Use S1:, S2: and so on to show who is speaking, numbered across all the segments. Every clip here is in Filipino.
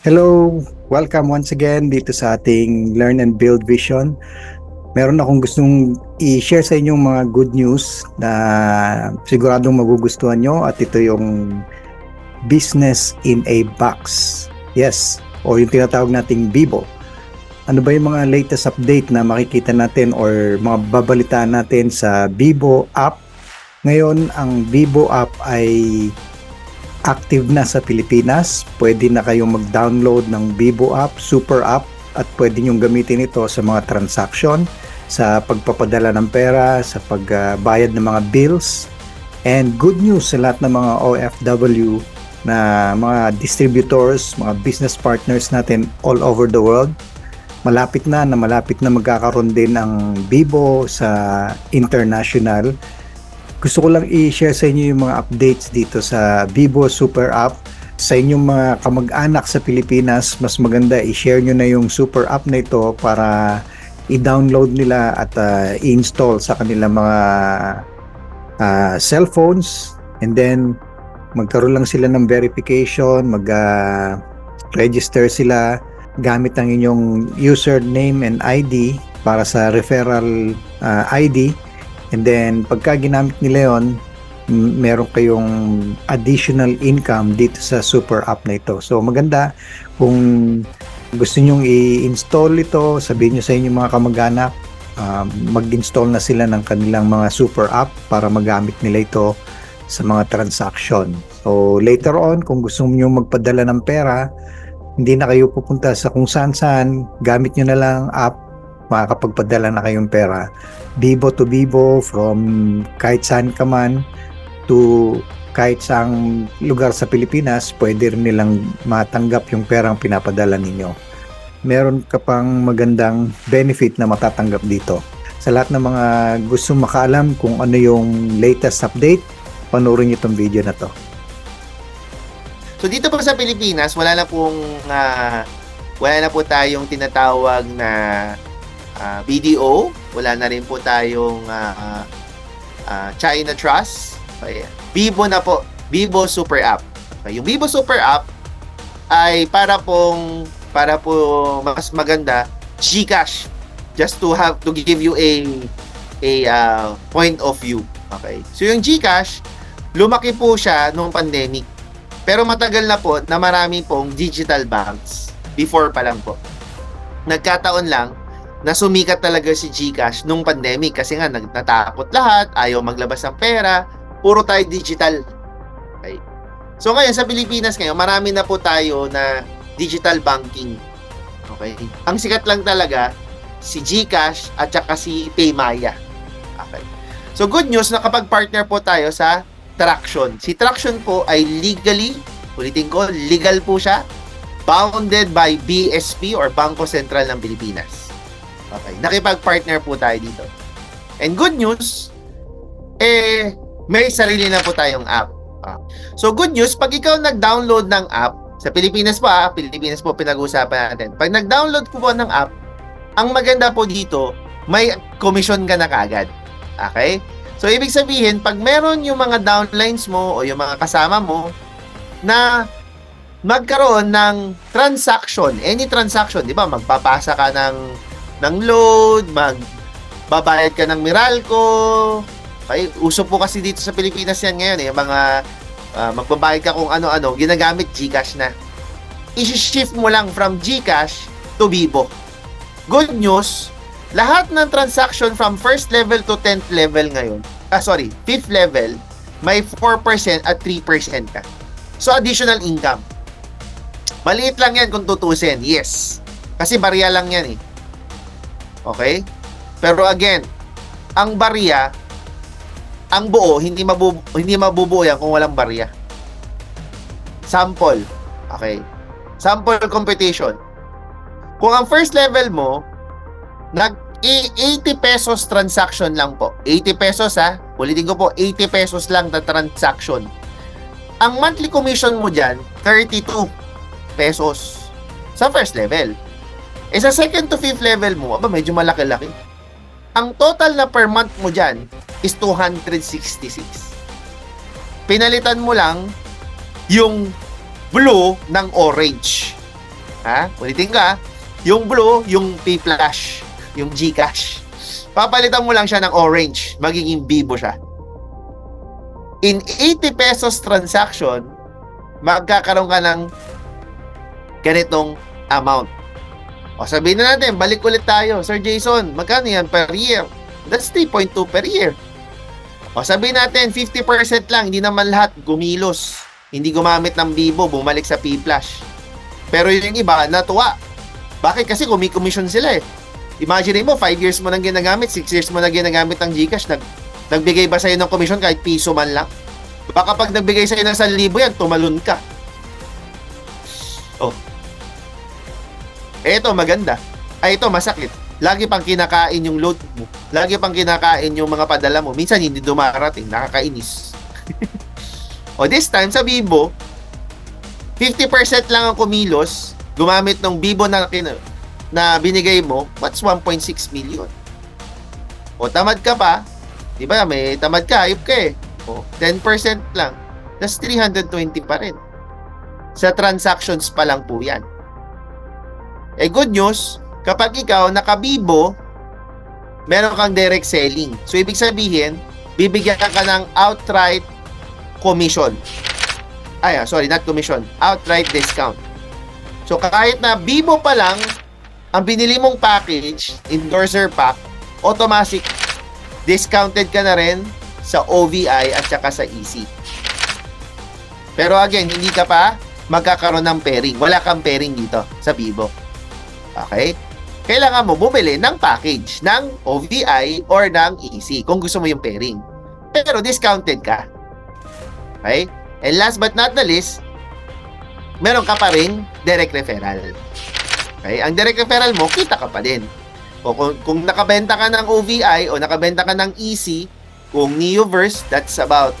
S1: Hello, welcome once again dito sa ating Learn and Build Vision. Meron akong gustong i-share sa inyong mga good news na siguradong magugustuhan nyo at ito yung Business in a Box. Yes, o yung tinatawag nating Bibo. Ano ba yung mga latest update na makikita natin or mga babalitaan natin sa Bibo app? Ngayon, ang Bibo app ay active na sa Pilipinas. Pwede na kayong mag-download ng Bibo app, super app at pwede nyong gamitin ito sa mga transaction, sa pagpapadala ng pera, sa pagbayad ng mga bills. And good news sa lahat ng mga OFW na mga distributors, mga business partners natin all over the world. Malapit na na malapit na magkakaroon din ang Bibo sa international gusto ko lang i-share sa inyo yung mga updates dito sa Vivo Super App. Sa inyong mga kamag-anak sa Pilipinas, mas maganda i-share nyo na yung Super App na ito para i-download nila at uh, i-install sa kanilang mga uh, cellphones and then magkaroon lang sila ng verification, mag-register uh, sila gamit ang inyong username and ID para sa referral uh, ID And then, pagka ginamit nila yon meron kayong additional income dito sa super app na ito. So, maganda kung gusto nyong i-install ito, sabihin nyo sa inyong mga kamag-anak, uh, mag-install na sila ng kanilang mga super app para magamit nila ito sa mga transaction. So, later on, kung gusto nyo magpadala ng pera, hindi na kayo pupunta sa kung saan-saan, gamit nyo na lang app, makakapagpadala na kayong pera bibo to bibo from kahit saan ka man to kahit saang lugar sa Pilipinas, pwede rin nilang matanggap yung perang pinapadala ninyo. Meron ka pang magandang benefit na matatanggap dito. Sa lahat ng mga gusto makaalam kung ano yung latest update, panoorin nyo itong video na to.
S2: So dito po sa Pilipinas, wala na pong uh, wala na po tayong tinatawag na uh, BDO, wala na rin po tayong uh, uh, China Trust. Okay. Vivo na po, Vivo Super App. Okay. Yung Vivo Super App ay para pong para po mas maganda GCash just to have to give you a a uh, point of view. Okay. So yung GCash lumaki po siya nung pandemic. Pero matagal na po na marami pong digital banks before pa lang po. Nagkataon lang na sumikat talaga si GCash nung pandemic kasi nga natakot lahat, ayaw maglabas ng pera, puro tayo digital. Okay. So ngayon sa Pilipinas ngayon, marami na po tayo na digital banking. Okay. Ang sikat lang talaga si GCash at saka si Paymaya. Okay. So good news na kapag partner po tayo sa Traction. Si Traction po ay legally, ulitin ko, legal po siya, bounded by BSP or Bangko Sentral ng Pilipinas. Okay. Nakipag-partner po tayo dito. And good news, eh, may sarili na po tayong app. Ah. So good news, pag ikaw nag-download ng app, sa Pilipinas po ah, Pilipinas po pinag-uusapan natin. Pag nag-download po po ng app, ang maganda po dito, may commission ka na kagad. Okay? So, ibig sabihin, pag meron yung mga downlines mo o yung mga kasama mo na magkaroon ng transaction, any transaction, di ba? Magpapasa ka ng ng load, mag babayad ka ng Meralco. Okay, uso po kasi dito sa Pilipinas yan ngayon eh, mga uh, magbabayad ka kung ano-ano, ginagamit GCash na. I-shift mo lang from GCash to Vivo. Good news, lahat ng transaction from first level to 10th level ngayon, ah sorry, 5th level, may 4% at 3% ka. So additional income. Maliit lang yan kung tutusin, yes. Kasi barya lang yan eh. Okay? Pero again, ang barya, ang buo, hindi mabubu hindi mabubuo yan kung walang barya. Sample. Okay? Sample competition. Kung ang first level mo, nag 80 pesos transaction lang po. 80 pesos ha. Ulitin ko po, 80 pesos lang na transaction. Ang monthly commission mo dyan, 32 pesos sa first level. Eh sa second to fifth level mo, aba medyo malaki-laki. Ang total na per month mo dyan is 266. Pinalitan mo lang yung blue ng orange. Ha? Ulitin ka. Yung blue, yung P-Flash, yung GCash. Papalitan mo lang siya ng orange, magiging Bibo siya. In 80 pesos transaction, magkakaroon ka ng ganitong amount. O sabihin na natin, balik ulit tayo. Sir Jason, magkano yan per year? That's 3.2 per year. O sabihin natin, 50% lang, hindi naman lahat gumilos. Hindi gumamit ng Bibo, bumalik sa P-Flash. Pero yung iba, natuwa. Bakit? Kasi kumikomission sila eh. Imagine mo, 5 years mo nang ginagamit, 6 years mo nang ginagamit ng Gcash, nag, nagbigay ba sa'yo ng commission kahit piso man lang? Baka pag nagbigay sa'yo ng 1,000 yan, tumalon ka. Oh. Eto, maganda. Ay, ito, masakit. Lagi pang kinakain yung load mo. Lagi pang kinakain yung mga padala mo. Minsan hindi dumarating, nakakainis. o this time, sa Bibo, 50% lang ang kumilos, gumamit ng Bibo na, na binigay mo, what's 1.6 million? O tamad ka pa, di ba? May tamad ka, ayop ka eh. O, 10% lang, that's 320 pa rin. Sa transactions pa lang po yan. Eh good news, kapag ikaw nakabibo, meron kang direct selling. So ibig sabihin, bibigyan ka ng outright commission. Ay, ah, sorry, not commission. Outright discount. So kahit na bibo pa lang, ang binili mong package, endorser pack, automatic discounted ka na rin sa OVI at saka sa EC. Pero again, hindi ka pa magkakaroon ng pairing. Wala kang pairing dito sa Bibo. Okay? Kailangan mo bumili ng package ng OVI or ng EC kung gusto mo yung pairing. Pero discounted ka. Okay? And last but not the least, meron ka pa rin direct referral. Okay? Ang direct referral mo, kita ka pa din. O kung, kung nakabenta ka ng OVI o nakabenta ka ng EC, kung Neoverse, that's about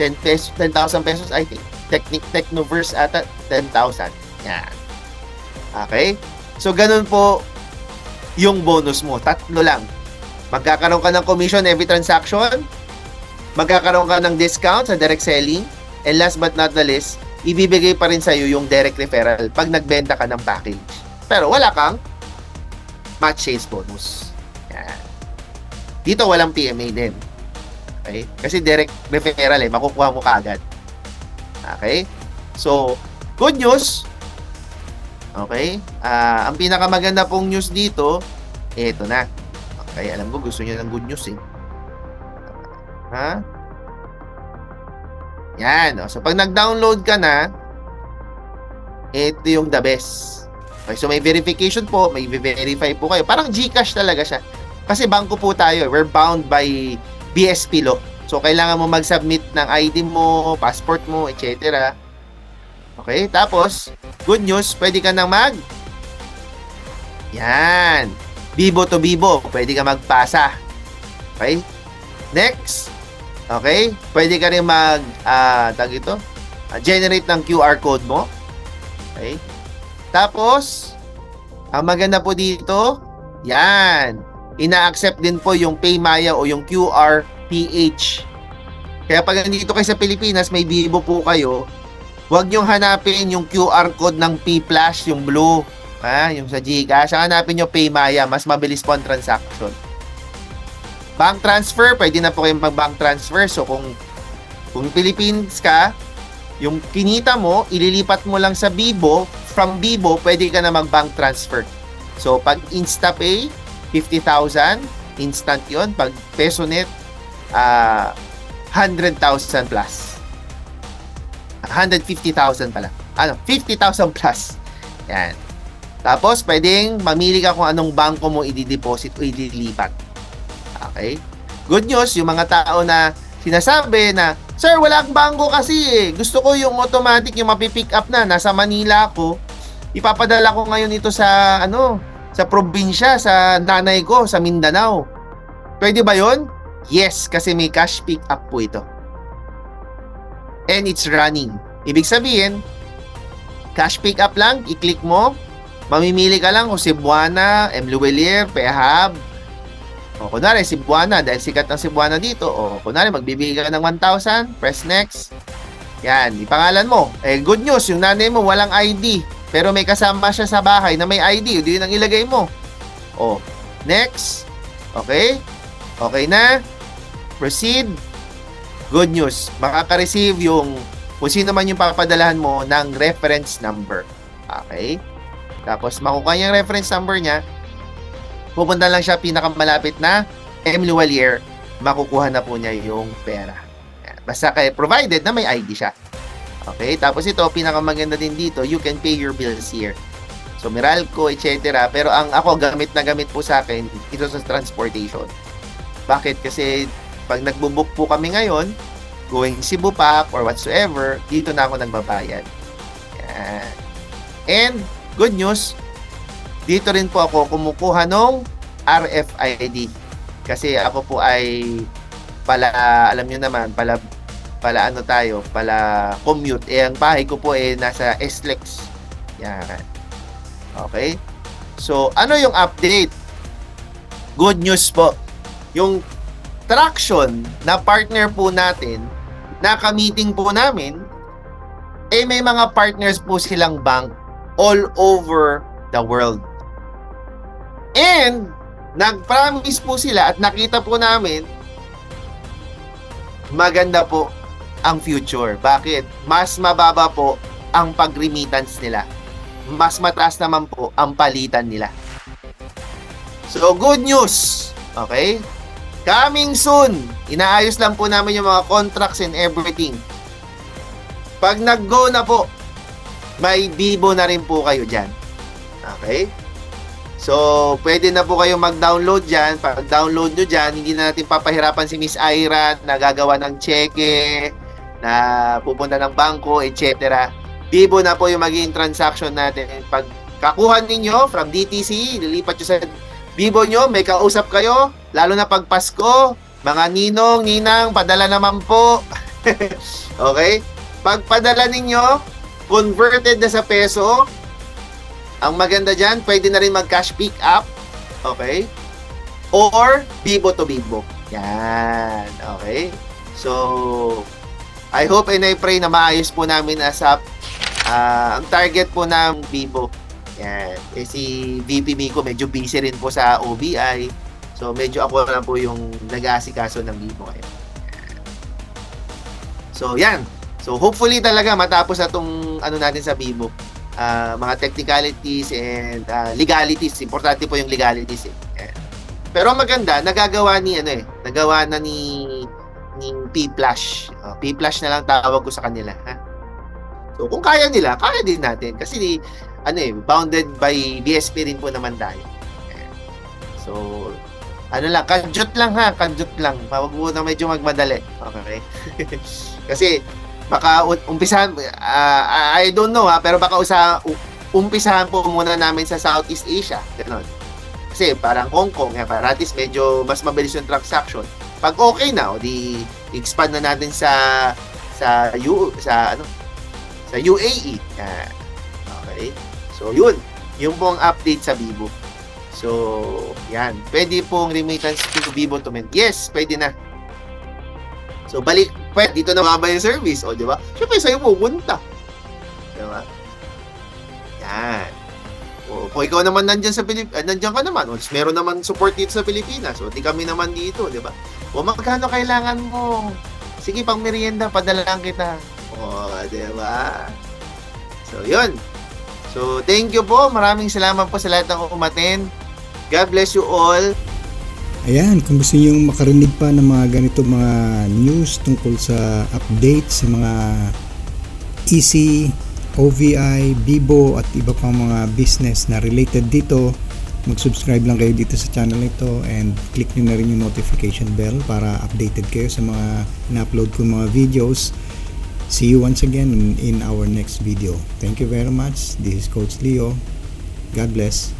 S2: 10 pesos, 10,000 pesos, I think. Technic, Technoverse ata, 10,000. Yan. Okay? So, ganun po yung bonus mo. Tatlo lang. Magkakaroon ka ng commission every transaction, magkakaroon ka ng discount sa direct selling, and last but not the least, ibibigay pa rin sa'yo yung direct referral pag nagbenta ka ng package. Pero wala kang match sales bonus. Yan. Dito walang PMA din. Okay? Kasi direct referral eh, makukuha mo kaagad. Okay? So, good news. Okay? Ah, ang pinakamaganda pong news dito, eto na. Okay, alam ko gusto niyo ng good news eh. Ha? Yan. oh. So, pag nag-download ka na, ito yung the best. Okay, so may verification po, may verify po kayo. Parang GCash talaga siya. Kasi bangko po tayo. We're bound by BSP law. So, kailangan mo mag-submit ng ID mo, passport mo, etc. Okay, tapos, good news, pwede ka nang mag yan. Bibo to bibo, pwede ka magpasa. Okay? Next. Okay? Pwede ka rin mag ah, tag ito, ah, generate ng QR code mo. Okay? Tapos, ang maganda po dito, yan. Ina-accept din po yung Paymaya o yung QR PH. Kaya pag nandito kayo sa Pilipinas, may Bibo po kayo, huwag niyong hanapin yung QR code ng P-Flash, yung blue. Ha? Yung sa Gcash. Hanapin nyo Paymaya. Mas mabilis po ang transaction. Bank transfer, pwede na po kayo mag-bank transfer. So kung kung Philippines ka, yung kinita mo, ililipat mo lang sa Bibo. From Bibo, pwede ka na mag-bank transfer. So pag InstaPay, 50,000, instant yon Pag PesoNet, ah 100,000 plus. 150,000 pala. Ano? 50,000 plus. Yan. Tapos, pwedeng mamili ka kung anong bangko mo i-deposit o i-dilipat. Okay? Good news, yung mga tao na sinasabi na, Sir, wala akong bangko kasi eh. Gusto ko yung automatic, yung mapipick up na. Nasa Manila ako. Ipapadala ko ngayon ito sa, ano, sa probinsya, sa nanay ko, sa Mindanao. Pwede ba yon? Yes, kasi may cash pick up po ito. And it's running. Ibig sabihin, cash pick up lang, i-click mo, mamimili ka lang kung Cebuana, M. Luwelier, Pehab. O kunwari, Cebuana, dahil sikat ng Cebuana dito. O kunwari, magbibigay ka ng 1,000, press next. Yan, ipangalan mo. Eh, good news, yung nanay mo walang ID. pero may kasama siya sa bahay na may ID, yun ang ilagay mo. O, next. Okay? Okay na? Proceed. Good news. Makaka-receive yung kung sino man yung papadalahan mo ng reference number. Okay? Tapos makukuha niya yung reference number niya, pupunta lang siya pinakamalapit na M. Luwalier, makukuha na po niya yung pera. Basta kay provided na may ID siya. Okay? Tapos ito, pinakamaganda din dito, you can pay your bills here. So, Meralco, etc. Pero ang ako, gamit na gamit po sa akin, ito sa transportation. Bakit? Kasi pag nagbubook po kami ngayon, going Cebu Pack or whatsoever, dito na ako nagbabayad. Yan. And, good news, dito rin po ako kumukuha ng RFID. Kasi ako po ay pala, alam nyo naman, pala, pala ano tayo, pala commute. Eh, ang bahay ko po eh nasa SLEX. Yan. Okay? So, ano yung update? Good news po. Yung traction na partner po natin, na ka-meeting po namin, eh may mga partners po silang bank all over the world. And, nag-promise po sila at nakita po namin, maganda po ang future. Bakit? Mas mababa po ang pag-remittance nila. Mas mataas naman po ang palitan nila. So, good news. Okay? Coming soon. Inaayos lang po namin yung mga contracts and everything. Pag nag-go na po, may Bibo na rin po kayo dyan. Okay? So, pwede na po kayo mag-download dyan. Pag download nyo dyan, hindi na natin papahirapan si Miss Ira na gagawa ng cheque, na pupunta ng bangko, etc. Bibo na po yung magiging transaction natin. Pag kakuha ninyo from DTC, lilipat nyo sa Bibo nyo, may kausap kayo, lalo na pag Pasko, mga ninong, ninang, padala naman po. okay? Pag padala ninyo, converted na sa peso, ang maganda dyan, pwede na rin mag-cash pick up. Okay? Or, Bibo to Bibo. Yan. Okay? So, I hope and I pray na maayos po namin as up. Ah, ang target po ng Bibo. Yan. Eh, si VP Miko medyo busy rin po sa OBI. So, medyo ako lang po yung nag-aasikaso ng Bibo ngayon. So, yan. So, hopefully talaga matapos na tong ano natin sa Bibo. Ah, mga technicalities and ah, legalities. Importante po yung legalities eh. Pero maganda, nagagawa ni ano eh, nagawa na ni ni P-Flash. Uh, P-Flash na lang tawag ko sa kanila. Ha? So, kung kaya nila, kaya din natin. Kasi ano eh, bounded by BSP rin po naman tayo. So, ano lang, kanjut lang ha, kanjut lang. Huwag mo na medyo magmadali. Okay? Kasi, baka umpisahan, ah, I don't know ha, pero baka usa, umpisahan po muna namin sa Southeast Asia. Ganon. Kasi parang Hong Kong, eh, para at least medyo mas mabilis yung transaction. Pag okay na, o di expand na natin sa sa U sa ano sa UAE. Yan. Okay? So, yun. Yung pong update sa Vivo. So, yan. Pwede pong remittance to Vivo to men. Yes, pwede na. So, balik. Pwede, dito na mababa yung service. O, di ba? Siyempre, sa'yo pupunta. Di ba? Yan. O, kung ikaw naman nandyan sa Pilip, ah, nandyan ka naman, o, meron naman support dito sa Pilipinas, o, di kami naman dito, di ba? O, magkano kailangan mo? Sige, pang merienda, padala lang kita. O, di ba? So, yun. So, thank you po. Maraming salamat po sa lahat ng umaten. God bless you all.
S1: Ayan, kung gusto niyo makarinig pa ng mga ganito mga news tungkol sa update sa mga EC, OVI, Bibo at iba pang mga business na related dito, mag-subscribe lang kayo dito sa channel nito and click nyo na rin yung notification bell para updated kayo sa mga in-upload ko mga videos. See you once again in, our next video. Thank you very much. This is Coach Leo. God bless.